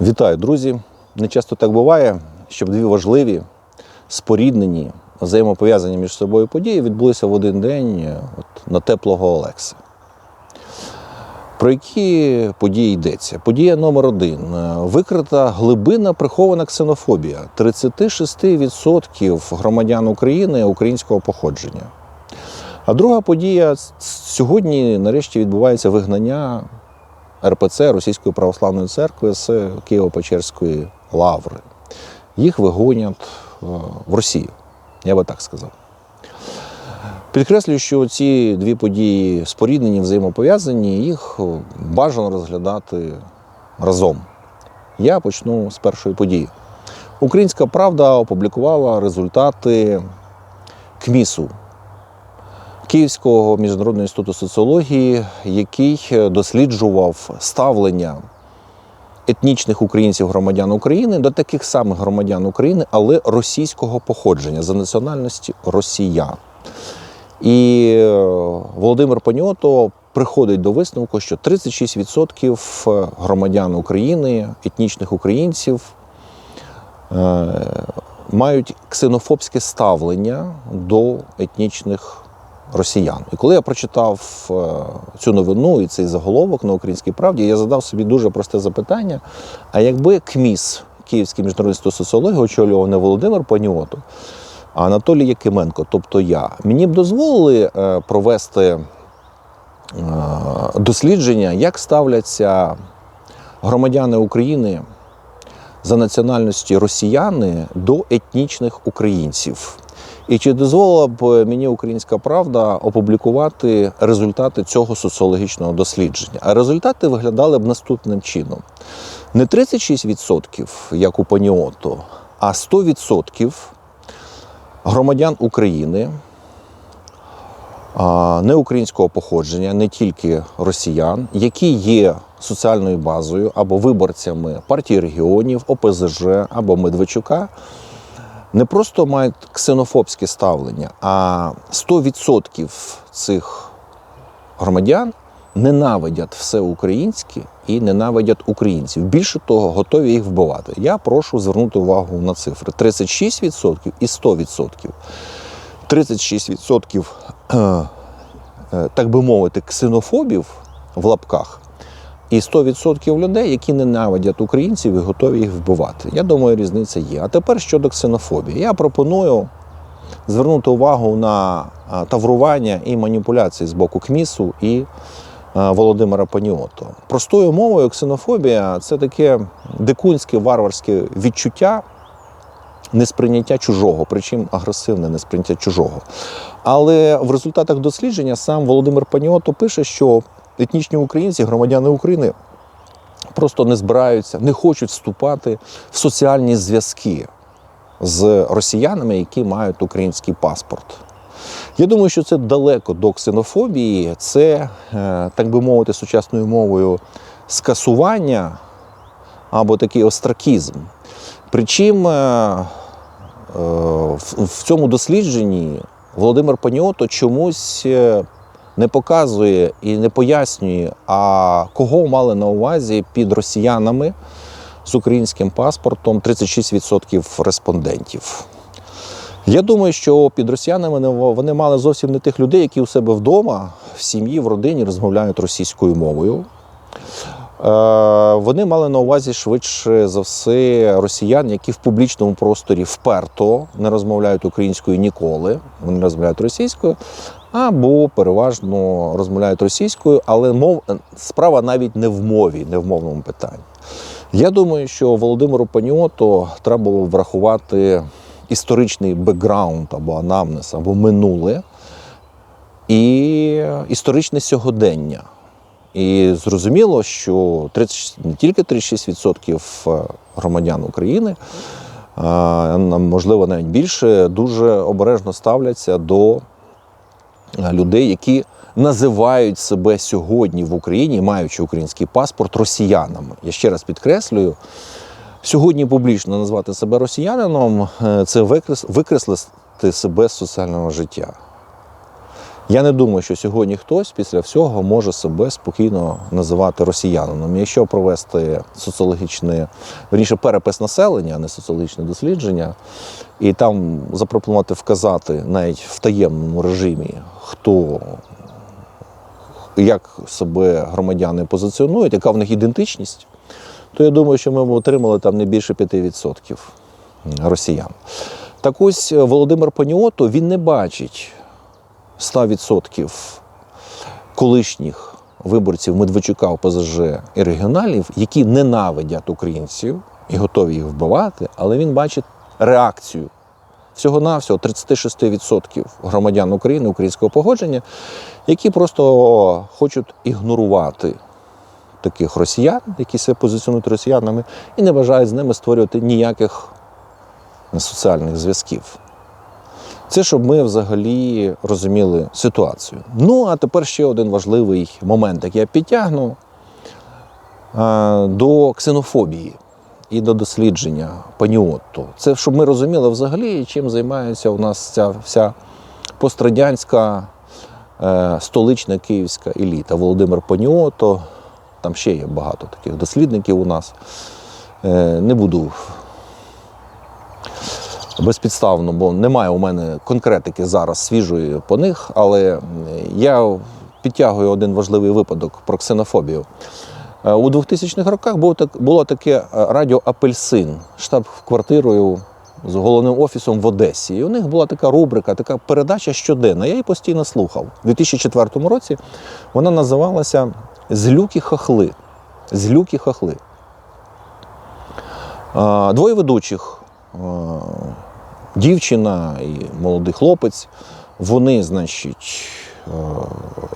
Вітаю, друзі! Не часто так буває, щоб дві важливі, споріднені, взаємопов'язані між собою події відбулися в один день е, от, на теплого Олекса. Про які події йдеться? Подія номер один. Е, Викрита глибинна прихована ксенофобія 36% громадян України українського походження. А друга подія сьогодні, нарешті, відбувається вигнання РПЦ Російської православної церкви з Києво-Печерської лаври. Їх вигонять е, в Росію, я би так сказав. Підкреслюю, що ці дві події споріднені, взаємопов'язані, їх бажано розглядати разом. Я почну з першої події. Українська правда опублікувала результати КМІСу Київського міжнародного інституту соціології, який досліджував ставлення етнічних українців громадян України до таких самих громадян України, але російського походження за національності росіян. І е, Володимир Паньото приходить до висновку, що 36% громадян України, етнічних українців, е, мають ксенофобське ставлення до етнічних росіян. І коли я прочитав е, цю новину і цей заголовок на українській правді, я задав собі дуже просте запитання: а якби КМІС, Київський міжнародний інститут соціології, очолював не Володимир Паніотов, а Анатолій Якименко, тобто я, мені б дозволили е, провести е, дослідження, як ставляться громадяни України за національності росіяни до етнічних українців. І чи дозволила б мені українська правда опублікувати результати цього соціологічного дослідження? А результати виглядали б наступним чином: не 36%, як у Паніото, а 100% громадян України не українського походження, не тільки росіян, які є соціальною базою або виборцями партії регіонів, ОПЗЖ або Медведчука, не просто мають ксенофобське ставлення, а 100% цих громадян ненавидять все українське і ненавидять українців. Більше того, готові їх вбивати. Я прошу звернути увагу на цифри: 36% і 100%. 36%, е, е, так би мовити, ксенофобів в лапках. І 100% людей, які ненавидять українців і готові їх вбивати. Я думаю, різниця є. А тепер щодо ксенофобії. Я пропоную звернути увагу на таврування і маніпуляції з боку КМІСу і Володимира Паніото. Простою мовою, ксенофобія це таке дикунське варварське відчуття несприйняття чужого, причому агресивне несприйняття чужого. Але в результатах дослідження сам Володимир Паніото пише, що етнічні українці, громадяни України, просто не збираються, не хочуть вступати в соціальні зв'язки з росіянами, які мають український паспорт. Я думаю, що це далеко до ксенофобії, це, е, так би мовити, сучасною мовою скасування або такий остракізм. Причому е, в в цьому дослідженні Володимир Паніото чомусь е, не показує і не пояснює, а кого мали на увазі під росіянами з українським паспортом 36% респондентів. Я думаю, що під росіянами вони мали зовсім не тих людей, які у себе вдома, в сім'ї, в родині розмовляють російською мовою. Е, Вони мали на увазі швидше за все росіян, які в публічному просторі вперто не розмовляють українською ніколи, вони розмовляють російською, або переважно розмовляють російською, але мов справа навіть не в мові, не в мовному питанні. Я думаю, що Володимиру Паніото треба було врахувати історичний бекграунд або анамнез, або минуле і історичне сьогодення. І зрозуміло, що 30, не тільки 36% громадян України, а можливо навіть більше, дуже обережно ставляться до людей, які називають себе сьогодні в Україні, маючи український паспорт, росіянами. Я ще раз підкреслюю. Сьогодні публічно назвати себе росіянином це викреслити себе з соціального життя. Я не думаю, що сьогодні хтось після всього може себе спокійно називати росіянином. Якщо провести соціологічне, верніше перепис населення, а не соціологічне дослідження, і там запропонувати вказати навіть в таємному режимі, хто як себе громадяни позиціонують, яка в них ідентичність, то я думаю, що ми б отримали там не більше 5% росіян. Так ось е, Володимир Паніото він не бачить 100% колишніх виборців Медведчука ОПЗЖ і регіоналів, які ненавидять українців і готові їх вбивати, але він бачить реакцію всього-навсього 36% громадян України українського погодження, які просто хочуть ігнорувати таких росіян, які себе позиціонують росіянами, і не бажають з ними створювати ніяких соціальних зв'язків. Це щоб ми взагалі розуміли ситуацію. Ну, а тепер ще один важливий момент, який я підтягну до ксенофобії і до дослідження паніотто. Це щоб ми розуміли взагалі, чим займається у нас ця вся пострадянська е, столична київська еліта. Володимир Паніото, там ще є багато таких дослідників у нас. Е, не буду безпідставно, бо немає у мене конкретики зараз свіжої по них, але я підтягую один важливий випадок про ксенофобію. Е, У 2000-х роках було, так, було таке е, радіо Апельсин, штаб-квартирою з головним офісом в Одесі. І у них була така рубрика, така передача щоденна. Я її постійно слухав. У 2004 році вона називалася Злюки хахли. Злюки хахли. Е, Двоє ведучих, дівчина і молодий хлопець, вони, значить, е,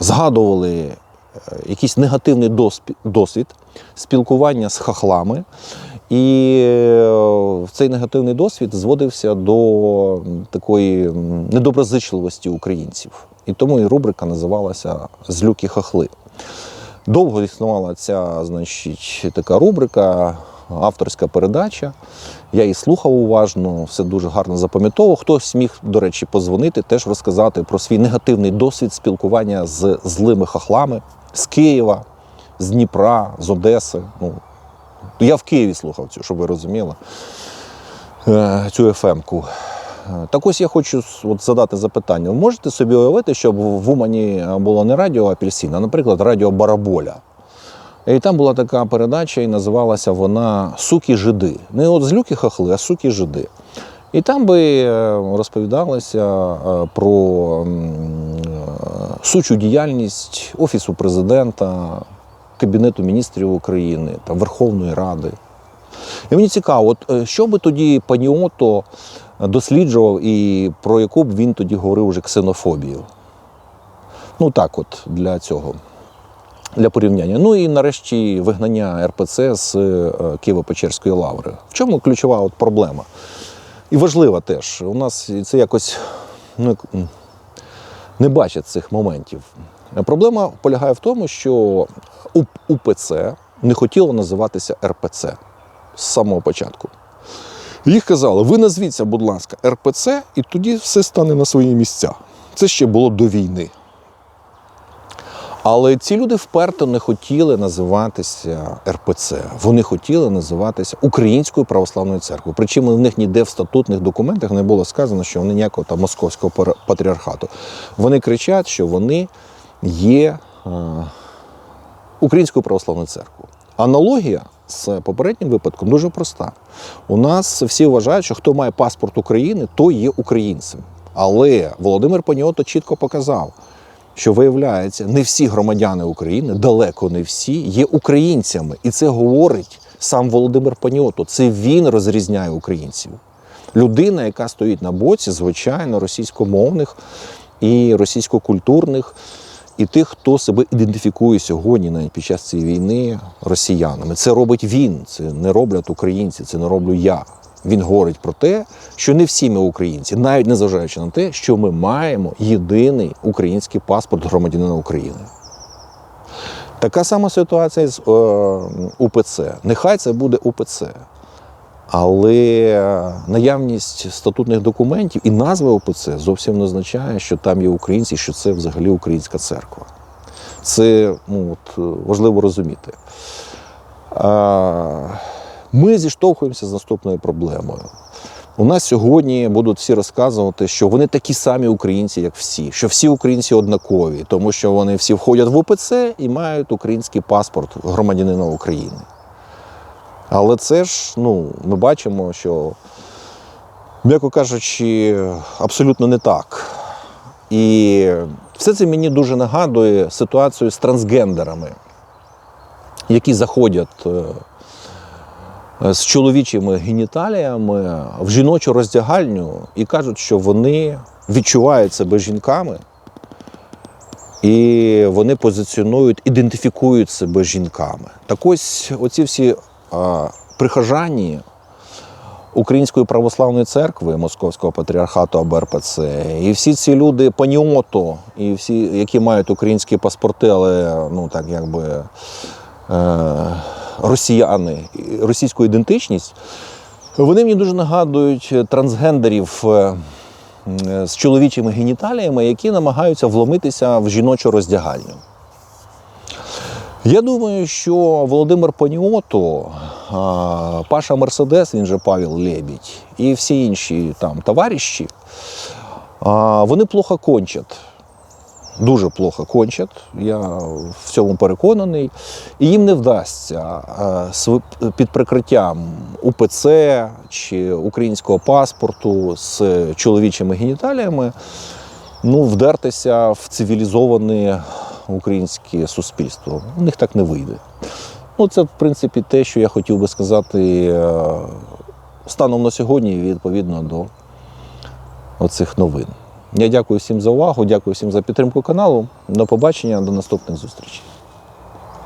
згадували е, якийсь негативний досвід, спілкування з хахлами. І е, цей негативний досвід зводився до такої недоброзичливості українців. І тому і рубрика називалася Злюки хахли. Довго існувала ця, значить, така рубрика, авторська передача. Я її слухав уважно, все дуже гарно запам'ятовував. Хтось міг, до речі, позвонити, теж розказати про свій негативний досвід спілкування з злими хахлами з Києва, з Дніпра, з Одеси. Ну, я в Києві слухав цю, щоб ви розуміли, е, цю ефемку. Так ось я хочу от задати запитання. Ви можете собі уявити, щоб в Умані було не радіо Апельсин, а, наприклад, радіо Бараболя. І там була така передача, і називалася вона Суки жиди. Не от злюки хахли, а суки жиди. І там би е, розповідалося е, про е, сучу діяльність Офісу президента, Кабінету міністрів України та Верховної Ради. І мені цікаво, от що би тоді Паніото досліджував і про яку б він тоді говорив вже ксенофобію. Ну так, от для цього, для порівняння. Ну і нарешті вигнання РПЦ з е, Києво-Печерської лаври. В чому ключова от проблема? І важлива теж. У нас це якось ну, не бачать цих моментів. Проблема полягає в тому, що УПЦ не хотіло називатися РПЦ з самого початку. Їх казали, ви назвіться, будь ласка, РПЦ, і тоді все стане на свої місця. Це ще було до війни. Але ці люди вперто не хотіли називатися РПЦ. Вони хотіли називатися Українською православною церквою. Причому в них ніде в статутних документах не було сказано, що вони ніякого там московського патріархату. Вони кричать, що вони є е, Українською православною церквою. Аналогія з попереднім випадком дуже проста. У нас всі вважають, що хто має паспорт України, той є українцем. Але Володимир Паніото чітко показав, що виявляється, не всі громадяни України, далеко не всі, є українцями. І це говорить сам Володимир Паніото. Це він розрізняє українців. Людина, яка стоїть на боці, звичайно, російськомовних і російськокультурних, і тих, хто себе ідентифікує сьогодні, навіть під час цієї війни, росіянами. Це робить він, це не роблять українці, це не роблю я. Він говорить про те, що не всі ми українці, навіть незважаючи на те, що ми маємо єдиний український паспорт громадянина України. Така сама ситуація з е, УПЦ. Нехай це буде УПЦ. Але наявність статутних документів і назва ОПЦ зовсім не означає, що там є українці, що це взагалі українська церква. Це ну, от, важливо розуміти. А, Ми зіштовхуємося з наступною проблемою. У нас сьогодні будуть всі розказувати, що вони такі самі українці, як всі, що всі українці однакові, тому що вони всі входять в ОПЦ і мають український паспорт громадянина України. Але це ж, ну, ми бачимо, що, м'яко кажучи, абсолютно не так. І все це мені дуже нагадує ситуацію з трансгендерами, які заходять е, з чоловічими геніталіями в жіночу роздягальню і кажуть, що вони відчувають себе жінками, і вони позиціонують, ідентифікують себе жінками. Так ось оці всі а, прихожані Української православної церкви Московського патріархату або РПЦ, і всі ці люди паніото, і всі, які мають українські паспорти, але ну так якби е, росіяни, російську ідентичність, вони мені дуже нагадують трансгендерів е, з чоловічими геніталіями, які намагаються вломитися в жіночу роздягальню. Я думаю, що Володимир Паніото, Паша Мерседес, він же Павел Лебідь, і всі інші там товариші, вони плохо кончать. Дуже плохо кончать, я в цьому переконаний. І їм не вдасться а, під прикриттям УПЦ чи українського паспорту з чоловічими геніталіями ну, вдертися в цивілізоване українське суспільство. У них так не вийде. Ну, це, в принципі, те, що я хотів би сказати е, станом на сьогодні, відповідно до оцих новин. Я дякую всім за увагу, дякую всім за підтримку каналу. До побачення, до наступних зустрічей.